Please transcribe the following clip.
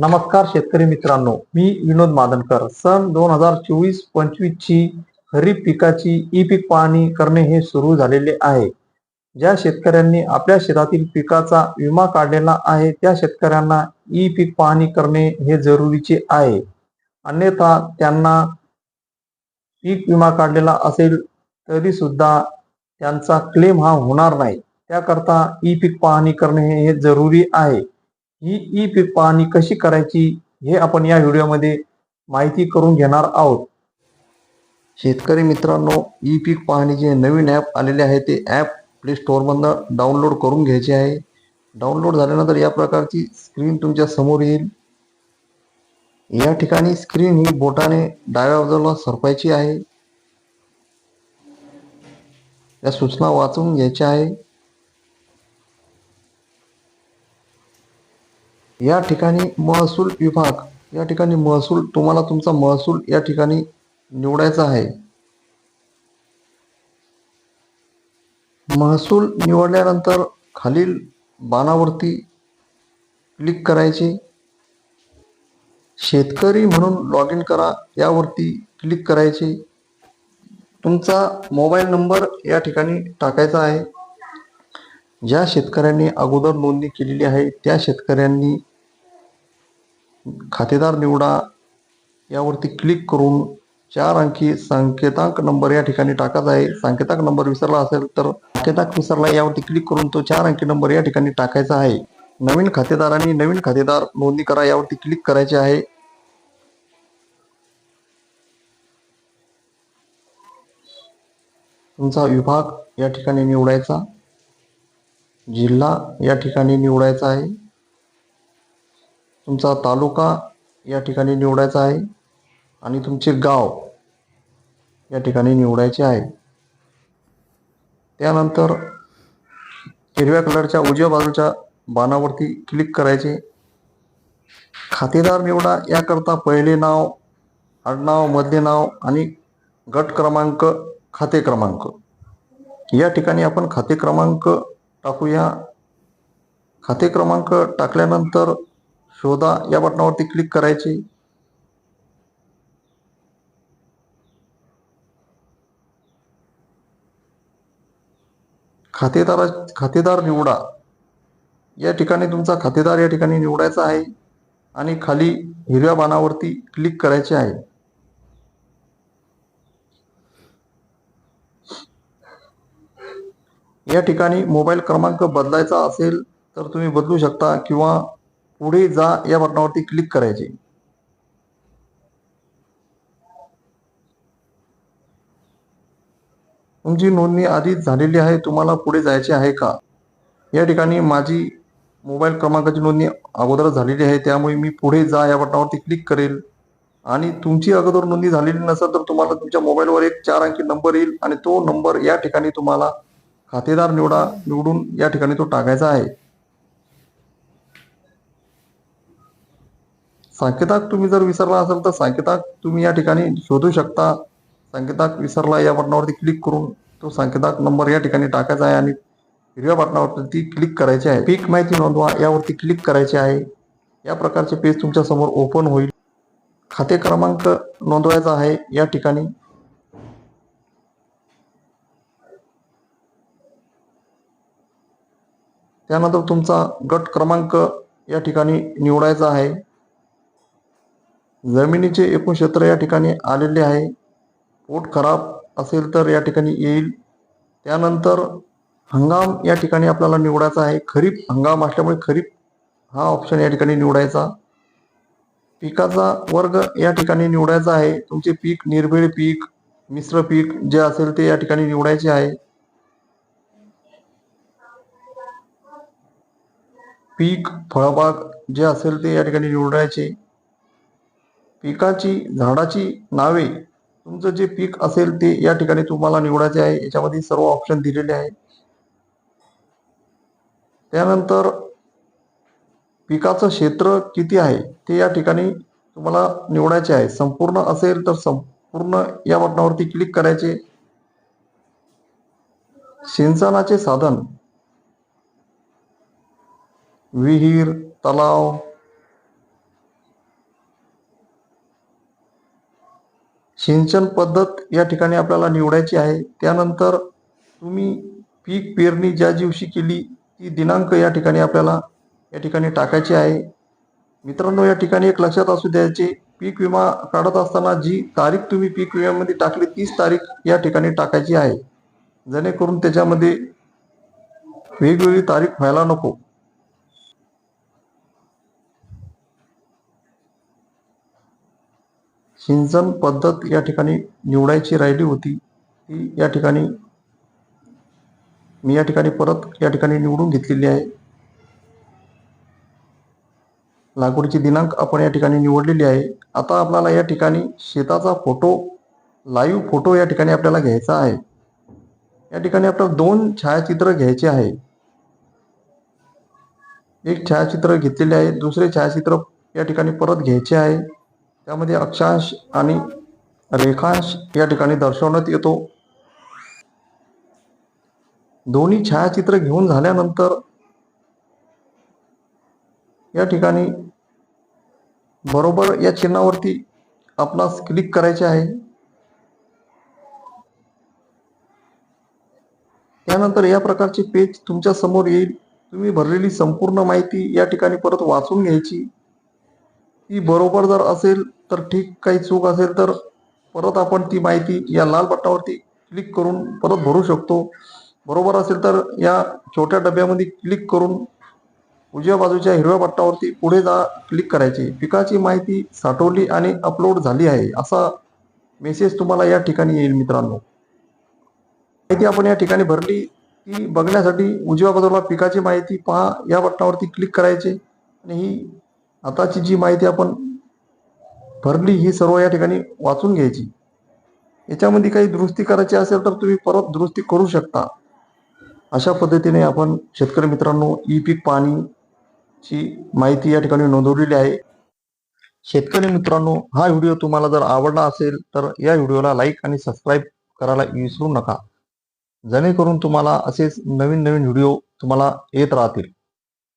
नमस्कार शेतकरी मित्रांनो मी विनोद मादनकर. सन दोन हजार चोवीस पंचवीस ची खरीप पिकाची ई पीक पाहणी करणे हे सुरू झालेले आहे. ज्या शेतकऱ्यांनी आपल्या शेतातील पिकाचा विमा काढलेला आहे त्या शेतकऱ्यांना ई पीक पाहणी करणे हे जरुरीचे आहे. अन्यथा त्यांना पीक विमा काढलेला असेल तरी सुद्धा त्यांचा क्लेम हा होणार नाही. त्याकरता ई पीक पाहणी करणे हे हे जरुरी आहे. ही ई पीक पाहणी कशी करायची हे आपण या व्हिडिओमध्ये माहिती करून घेणार आहोत. शेतकरी मित्रांनो ई पीक पाहणीचे नवीन ॲप आलेले आहे ते ॲप प्ले स्टोअरमधनं डाउनलोड करून घ्यायचे आहे. डाउनलोड झाल्यानंतर या प्रकारची स्क्रीन तुमच्यासमोर येईल. या ठिकाणी स्क्रीन ही बोटाने डाव्या बाजूला सरपायची आहे. या सूचना वाचून घ्यायच्या आहे. या ठिकाणी महसूल विभाग या ठिकाणी महसूल तुम्हाला तुमचा महसूल या ठिकाणी निवडायचा आहे. महसूल निवडल्यानंतर खालील बाणावरती क्लिक करायचे. शेतकरी म्हणून लॉग इन करा यावरती क्लिक करायचे. तुमचा मोबाईल नंबर या ठिकाणी टाकायचा आहे. ज्या शेतकऱ्यांनी अगोदर नोंदणी केलेली आहे त्या शेतकऱ्यांनी खातेदार निवडा यावरती क्लिक करून चार अंकी संकेतांक नंबर या ठिकाणी टाकायचा आहे संकेतांक नंबर विसरला असेल तर संकेतांक विसरला यावरती क्लिक करून तो चार अंकी नंबर या ठिकाणी टाकायचा आहे. नवीन खातेदारांनी नवीन खातेदार नोंदणी करा यावरती क्लिक करायचे आहे. तुमचा विभाग या ठिकाणी निवडायचा. जिल्हा या ठिकाणी निवडायचा आहे. तुमचा तालुका या ठिकाणी निवडायचा आहे आणि तुमचे गाव या ठिकाणी निवडायचे आहे. त्यानंतर हिरव्या कलरच्या उजव्या बाजूच्या बाणावरती क्लिक करायचे. खातेदार निवडा याकरता पहिले नाव आडनाव मधले नाव आणि गट क्रमांक खाते क्रमांक. या ठिकाणी आपण खाते क्रमांक टाकूया. खाते क्रमांक टाकल्यानंतर शोधा या बटनावरती क्लिक करायचे. खातेदारा खातेदार निवडा. या ठिकाणी तुमचा खातेदार या ठिकाणी निवडायचा आहे आणि खाली हिरव्या बाणावरती क्लिक करायचे आहे. या ठिकाणी मोबाईल क्रमांक बदलायचा असेल तर तुम्ही बदलू शकता किंवा पुढे जा या बटनावरती क्लिक करायचे. तुमची नोंदणी आधीच झालेली आहे तुम्हाला पुढे जायचे आहे का? या ठिकाणी माझी मोबाईल क्रमांकाची नोंदणी अगोदर झालेली आहे त्यामुळे मी पुढे जा या बटनावरती क्लिक करेल. आणि तुमची अगोदर नोंदणी झालेली नसेल तर तुम्हाला तुमच्या मोबाईलवर एक चार अंकी नंबर येईल आणि तो नंबर या ठिकाणी तुम्हाला खातेदार निवडा निवडून या ठिकाणी तो टाकायचा आहे. संकेताक तुम्ही जर विसरला असेल तर संकेताक तुम्ही या ठिकाणी शोधू शकता. संकेताक विसरला या बटनावरती क्लिक करून तो संकेताक नंबर या ठिकाणी टाकायचा आहे आणि हिरव्या बटनावरती क्लिक करायचे आहे. पीक माहिती नोंदवा यावरती क्लिक करायचे आहे. या प्रकारचे पेज तुमच्यासमोर ओपन होईल. खाते क्रमांक नोंदवायचा आहे या ठिकाणी. त्यानंतर तुमचा गट क्रमांक या ठिकाणी निवडायचा आहे. जमिनीचे एकूण क्षेत्र या ठिकाणी आलेले आहे. पोट खराब असेल तर या ठिकाणी येईल. त्यानंतर हंगाम या ठिकाणी आपल्याला निवडायचा आहे. खरीप हंगाम असल्यामुळे खरीप हा ऑप्शन या ठिकाणी निवडायचा. पिकाचा वर्ग या ठिकाणी निवडायचा आहे. तुमचे पीक निर्भीड पीक मिश्र पीक जे असेल ते या ठिकाणी निवडायचे आहे. पीक फळबाग जे असेल ते या ठिकाणी निवडायचे. पिकाची झाडाची नावे तुमचं जे पीक असेल ते या ठिकाणी तुम्हाला निवडायचे आहे. याच्यामध्ये सर्व ऑप्शन दिलेले आहे त्यानंतर पिकाचं क्षेत्र किती आहे ते या ठिकाणी तुम्हाला निवडायचे आहे. संपूर्ण असेल तर संपूर्ण या बटनावरती क्लिक करायचे. सिंचनाचे साधन विहीर तलाव सिंचन पद्धत या ठिकाणी आपल्याला निवडायची आहे. त्यानंतर तुम्ही पीक पेरणी ज्या दिवशी केली ती दिनांक या ठिकाणी आपल्याला या ठिकाणी टाकायची आहे. मित्रांनो या ठिकाणी एक लक्षात असू द्यायचे पीक विमा काढत असताना जी तारीख तुम्ही पीक विम्यामध्ये टाकली तीच तारीख या ठिकाणी टाकायची आहे. जेणेकरून त्याच्यामध्ये वेगवेगळी तारीख व्हायला नको. सिंचन पद्धत या ठिकाणी निवडायची राहिली होती ती या ठिकाणी मी या ठिकाणी परत या ठिकाणी निवडून घेतलेली आहे. लागवडीची दिनांक आपण या ठिकाणी निवडलेली आहे. आता आपल्याला या ठिकाणी शेताचा फोटो लाईव्ह फोटो या ठिकाणी आपल्याला घ्यायचा आहे. या ठिकाणी आपल्याला दोन छायाचित्र घ्यायचे आहे. एक छायाचित्र घेतलेले आहे दुसरे छायाचित्र या ठिकाणी परत घ्यायचे आहे. त्यामध्ये अक्षांश आणि रेखांश या ठिकाणी दर्शवण्यात येतो. दोन्ही छायाचित्र घेऊन झाल्यानंतर या ठिकाणी बरोबर या चिन्हावरती आपणास क्लिक करायचे आहे. त्यानंतर या प्रकारचे पेज तुमच्यासमोर येईल. तुम्ही भरलेली संपूर्ण माहिती या ठिकाणी परत वाचून घ्यायची. ती बरोबर जर असेल तर ठीक काही चूक असेल तर परत आपण ती माहिती या लाल बटनावरती क्लिक करून परत भरू शकतो. बरोबर असेल तर या छोट्या डब्यामध्ये क्लिक करून उजव्या बाजूच्या हिरव्या बटनावरती पुढे जा क्लिक करायचे. पिकाची माहिती साठवली आणि अपलोड झाली आहे असा मेसेज तुम्हाला या ठिकाणी येईल मित्रांनो. माहिती आपण या ठिकाणी भरली ती बघण्यासाठी उजव्या बाजूला पिकाची माहिती पहा या बटनावरती क्लिक करायचे. आणि ही आताची जी माहिती आपण भरली ही सर्व या ठिकाणी वाचून घ्यायची. याच्यामध्ये काही दुरुस्ती करायची असेल तर तुम्ही परत दुरुस्ती करू शकता. अशा पद्धतीने आपण शेतकरी मित्रांनो ई पीक पाणीची माहिती या ठिकाणी नोंदवलेली आहे. शेतकरी मित्रांनो हा व्हिडिओ तुम्हाला जर आवडला असेल तर या व्हिडिओला लाईक आणि सबस्क्राईब करायला विसरू नका. जेणेकरून तुम्हाला असेच नवीन नवीन व्हिडिओ तुम्हाला येत राहतील.